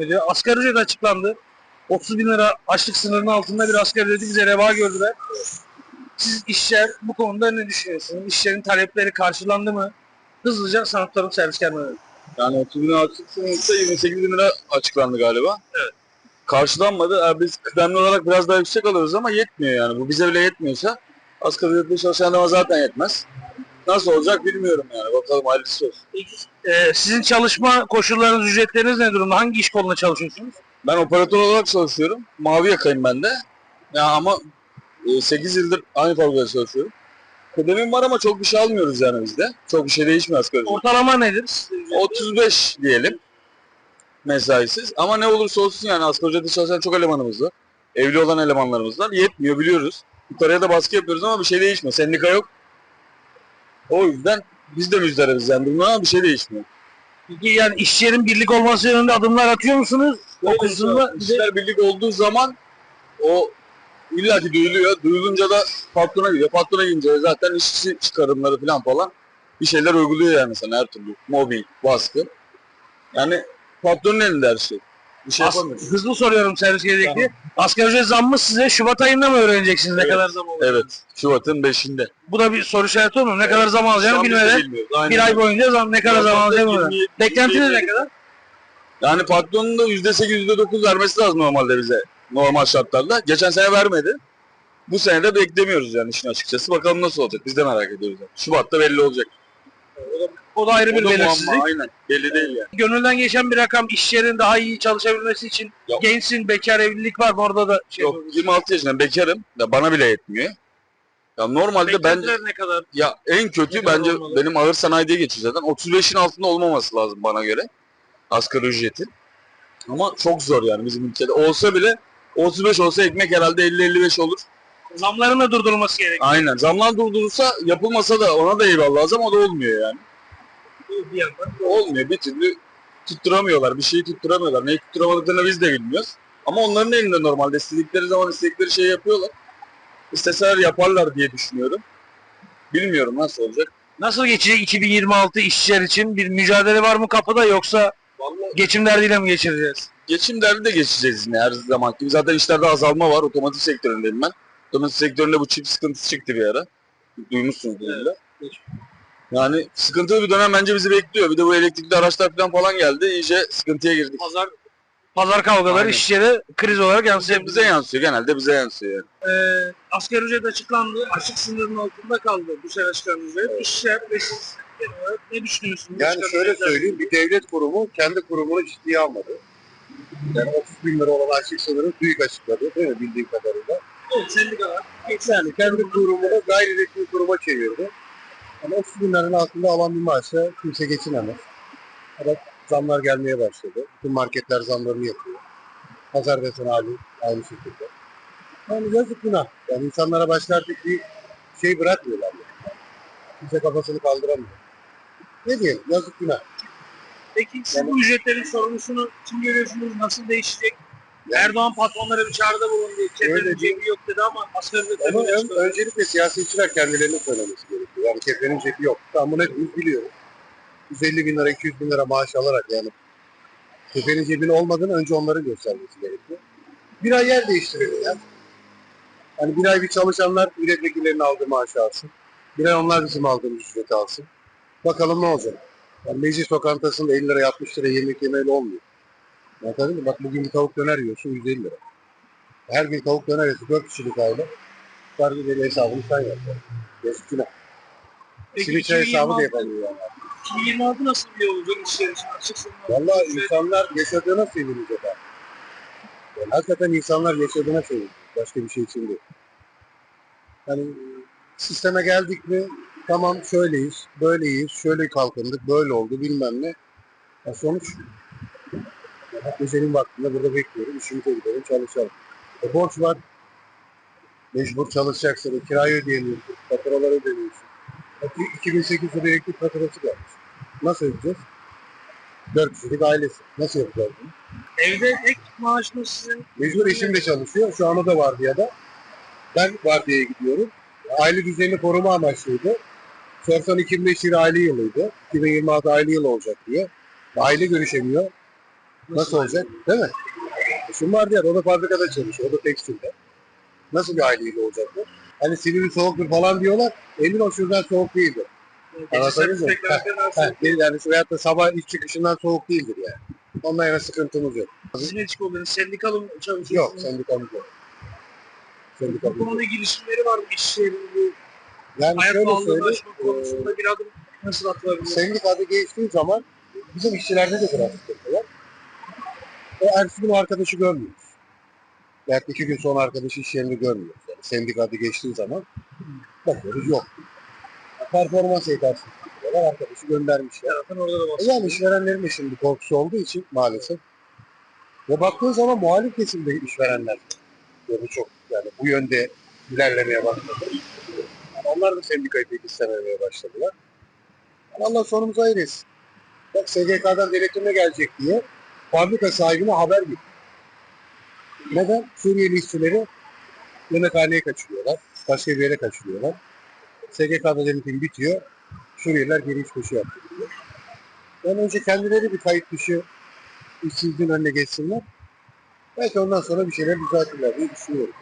ediyor. Asgari ücret açıklandı. 30 bin lira açlık sınırının altında bir asgari ücreti bize reva gördüler. Siz işçiler bu konuda ne düşünüyorsunuz? İşçilerin talepleri karşılandı mı? Hızlıca sanatların servis gelmeli. Yani 30 bin lira açık sınırsa 28 bin lira açıklandı galiba. Evet. Karşılanmadı. Yani biz kıdemli olarak biraz daha yüksek alıyoruz ama yetmiyor yani. Bu bize bile yetmiyorsa asgari ücretli çalışan adama zaten yetmez. Nasıl olacak bilmiyorum yani. Bakalım hayırlısı olsun. Peki, e, sizin çalışma koşullarınız, ücretleriniz ne durumda? Hangi iş koluna çalışıyorsunuz? Ben operatör olarak çalışıyorum. Mavi yakayım ben de. Ya ama 8 yıldır aynı fabrikada çalışıyorum. Kıdemim var ama çok bir şey almıyoruz yani bizde. Çok bir şey değişmiyor asgari ücret. Ortalama nedir? 35 diyelim mesaisiz. Ama ne olursa olsun yani asgari ücretle çalışan çok elemanımız var. Evli olan elemanlarımız var. Yetmiyor biliyoruz. Yukarıya da baskı yapıyoruz ama bir şey değişmiyor. Sendika yok. O yüzden biz de müjdaribiz yani bundan ama bir şey değişmiyor. Peki yani işçilerin birlik olması yönünde adımlar atıyor musunuz? O kısımda İşler birlik olduğu zaman o illaki duyuluyor. Duyulunca da patrona gidiyor. Patrona gidince zaten işçi çıkarımları falan falan bir şeyler uyguluyor yani sana her türlü. Mobbing, baskı. Yani patronun elinde her şey. Bir şey As- hızlı soruyorum servis gelecekti. Asgari ücret zammı size Şubat ayında mı öğreneceksiniz ne Evet. kadar zam olacak? Evet. Şubat'ın 5'inde. Bu da bir soru işareti olmuyor. Ne kadar zam alacağını Şu an biz de bilmeden bilmiyoruz. Aynen. bir ay boyunca zam ne kadar zam alacağını bilmeden. 20, Beklentiniz ne 20, kadar? Yani patronun da %8, %9 vermesi lazım normalde bize. Normal şartlarda. Geçen sene vermedi. Bu sene de beklemiyoruz yani işin açıkçası. Bakalım nasıl olacak. Biz de merak ediyoruz. Yani. Şubat'ta belli olacak. O da ayrı O bir da belirsizlik. muamma, Aynen. Belli değil yani. Gönülden geçen bir rakam işçilerin daha iyi çalışabilmesi için Yok. gençsin, bekar evlilik var mı orada da şey Yok 26 yaşında bekarım. Ya bana bile yetmiyor. Ya normalde ben Beklentiler ne kadar? ya en kötü Ne bence olmalı? benim ağır sanayide geçiyor zaten. 35'in altında olmaması lazım bana göre. Asgari ücretin. Ama çok zor yani bizim ülkede. Olsa bile 35 olsa ekmek herhalde 50-55 olur. Zamların da durdurulması gerekiyor Aynen. Zamlar durdurulsa yapılmasa da ona da eyvallah lazım ama o da olmuyor yani. Bir yandan. Olmuyor. Bir türlü tutturamıyorlar. Bir şeyi tutturamıyorlar. Neyi tutturamadıklarını biz de bilmiyoruz. Ama onların elinde normalde. istedikleri zaman istedikleri şeyi yapıyorlar. İsteseler yaparlar diye düşünüyorum. Bilmiyorum nasıl olacak. Nasıl geçecek 2026 işçiler için bir mücadele var mı kapıda yoksa Vallahi geçim derdiyle mi geçireceğiz? geçim derdi de geçeceğiz yine her zaman gibi. Zaten işlerde azalma var. Otomotiv sektöründeyim ben. Otomotiv sektöründe bu çip sıkıntısı çıktı bir ara. Duymuşsunuz illa. Yani sıkıntılı bir dönem bence bizi bekliyor. Bir de bu elektrikli araçlar falan falan geldi. İyice sıkıntıya girdik. Pazar pazar kavgaları Aynen. işçilere kriz olarak yansıyabilir. Bize yansıyor. Genelde bize yansıyor yani. Ee, asgari ücret açıklandı. Açık sınırın altında kaldı bu sene çıkan ücret. İşçiler ve siz ne düşünüyorsunuz? Yani şöyle söyleyeyim, bir devlet kurumu kendi kurumunu ciddiye almadı. Yani 30 bin lira olan açlık sınırı TÜİK açıkladı değil mi bildiğim kadarıyla. Evet, sendikalar. Yani kendi kurumunu gayri resmi kuruma çevirdi. Yani 30 bin liranın altında alan bir maaşla kimse geçinemez. Ama zamlar gelmeye başladı. Bütün marketler zamlarını yapıyor. Pazar desen hali aynı şekilde. Yani yazık günah. Yani insanlara artık bir şey bırakmıyorlar. Yani. Kimse kafasını kaldıramıyor. Ne diyelim yazık günah. Peki siz bu ücretlerin sorumlusunu kim görüyorsunuz? Nasıl değişecek? Erdoğan patronlara bir çağrıda bulundu. Çetenin cebi yok dedi ama ücret Ama ön, öncelikle siyasetçiler kendilerinin söylemesi gerekiyor. Yani kefenin cebi yok. Tamam bunu hepimiz biliyoruz. 150 bin lira, 200 bin lira maaş alarak yani kefenin cebinin olmadığını önce onların göstermesi gerekiyor. Bir ay yer değiştirelim Hani bir ay bir çalışanlar milletvekillerinin aldığı maaşı alsın. Bir ay onlar bizim aldığımız ücreti alsın. Bakalım ne olacak. Yani meclis lokantasında 50 lira 60 lira yemek yemeyle olmuyor. Anladın mı? Bak bugün bir tavuk döner yiyorsun 150 lira. Her gün tavuk döner yiyorsun 4 kişilik aile. Sargı bir hesabını sen yap. Yazık günah. Peki Simit çay hesabı da 2026 yapamıyor yani. 2026 nasıl bir yol olacak altında Valla insanlar yaşadığına sevinecek abi. Yani hakikaten insanlar yaşadığına sevinecek. Başka bir şey için değil. Yani sisteme geldik mi tamam şöyleyiz, böyleyiz, şöyle kalkındık, böyle oldu bilmem ne. Ya sonuç ya gecenin vaktinde burada bekliyorum, işimize gidelim, çalışalım. E borç var. Mecbur çalışacaksın, e, kirayı ödeyemiyorsun, faturaları ödemiyorsun. Bak, 2008 lira elektrik faturası gelmiş. Nasıl ödeyeceğiz? Dört kişilik ailesi. Nasıl yapacağız bunu? Evde tek maaş mı sizin? Mecbur eşim de çalışıyor. Şu an o da vardiyada. Ben vardiyaya gidiyorum. Aile düzenini koruma amaçlıydı. Sorsan 2005 yılı aile yılıydı. 2026 aile yılı olacak diye. Aile görüşemiyor. Nasıl olacak? Değil mi? Şimdi var diğer, o da fabrikada çalışıyor, o da tekstilde. Nasıl bir aileyle olacak bu? Hani Silivri soğuktur falan diyorlar, emin ol şuradan soğuk değildir. Anlatabiliyor muyum? yani veyahut da sabah iş çıkışından soğuk değildir yani. Ondan yana sıkıntımız yok. Sizin etik oluyor. Sendikalı mı Yok, çalışıyorsunuz? sendikamız yok. Bu Sendikamız yok. konuda girişimleri var mı? İşçilerin bu Yani hayat şöyle söyleyeyim, aşma konusunda bir adım nasıl atılabilir? Sendika adı geçtiği zaman bizim işçilerde de biraz sıkıntı var. O ertesi gün arkadaşı görmüyoruz. Belki iki gün sonra arkadaşı iş yerinde görmüyoruz. Yani sendika adı geçtiği zaman bakıyoruz yok. Performans yetersizliği diyorlar. Arkadaşı göndermişler. Zaten orada da E. Yani işverenlerin de şimdi korkusu olduğu için maalesef. Ve baktığın zaman muhalif kesimde işverenler yani çok yani bu yönde ilerlemeye başladı. Yani onlar da sendikayı pek istememeye başladılar. Yani Allah sonumuzu hayır etsin. Bak SGK'dan denetime gelecek diye fabrika sahibine haber gitti. Neden? Suriyeli işçileri yemekhaneye kaçırıyorlar. Başka bir yere kaçırıyorlar. SGK'da denetim bitiyor. Suriyeliler geri iş başı yapıyor. Yani önce kendileri bir kayıt dışı işsizliğin önüne geçsinler. Belki ondan sonra bir şeyler düzeltirler diye düşünüyorum.